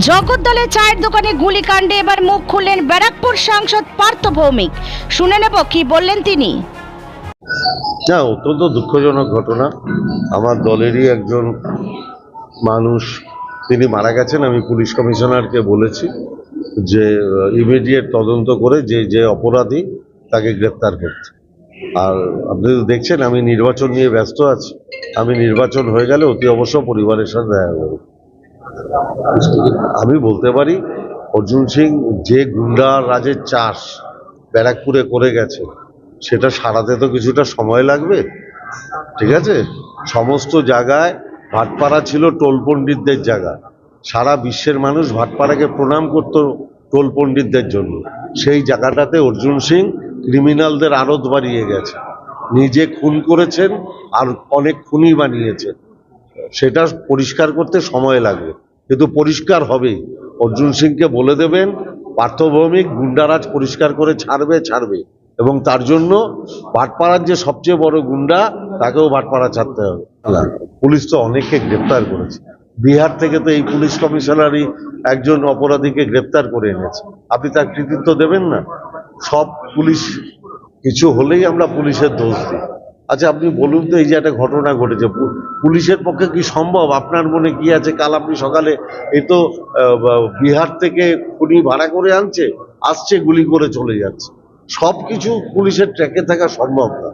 জগদ্দলের চায়ের দোকানে গুলিকাণ্ডে এবার মুখ খুললেন ব্যারাকপুর সাংসদ পার্থ ভৌমিক। শুনে নেব কি বললেন তিনি। না, অত্যন্ত দুঃখজনক ঘটনা। আমার দলেরই একজন মানুষ, তিনি মারা গেছেন, আমি পুলিশ কমিশনারকে বলেছি যে ইমিডিয়েট তদন্ত করে যে যে অপরাধী তাকে গ্রেপ্তার করতে। আর আপনি তো দেখছেন, আমি নির্বাচন নিয়ে ব্যস্ত আছি। আমি নির্বাচন হয়ে গেলে অতি অবশ্য পরিবারের সাথে দেখা করব। আমি বলতে পারি, অর্জুন সিং যে গুন্ডা রাজের চাষ ব্যারাকপুরে করে গেছে, সেটা সারাতে তো কিছুটা সময় লাগবে, ঠিক আছে? সমস্ত জায়গায় ভাটপাড়া ছিল টোল পণ্ডিতদের জায়গা। সারা বিশ্বের মানুষ ভাটপাড়াকে প্রণাম করত টোল পণ্ডিতদের জন্য। সেই জায়গাটাতে অর্জুন সিং ক্রিমিনালদের আড়ত বাড়িয়ে গেছে। নিজে খুন করেছেন আর অনেক খুনই বানিয়েছেন। সেটা পরিষ্কার করতে সময় লাগবে। কিন্তু পরিষ্কার হবেই। অর্জুন সিংকে বলে দেবেন, পার্থভৌমিক গুন্ডারাজ পরিষ্কার করে ছাড়বে ছাড়বে। এবং তার জন্য ভাটপাড়ার যে সবচেয়ে বড় গুন্ডা, তাকেও ভাটপাড়া ছাড়তে হবে। পুলিশ তো অনেককে গ্রেপ্তার করেছে। বিহার থেকে তো এই পুলিশ কমিশনারই একজন অপরাধীকে গ্রেপ্তার করে এনেছে। আপনি তার কৃতিত্ব দেবেন না? সব পুলিশ, কিছু হলেই আমরা পুলিশের দোষ দিই। আচ্ছা আপনি বলুন তো, এই যে একটা ঘটনা ঘটেছে পুলিশের পক্ষে কি সম্ভব? আপনার মনে কি আছে, কাল আপনি সকালে এই তো বিহার থেকে খুনি ভাড়া করে আনছে, আসছে, গুলি করে চলে যাচ্ছে। সব কিছু পুলিশের ট্র্যাকে থাকা সম্ভব না।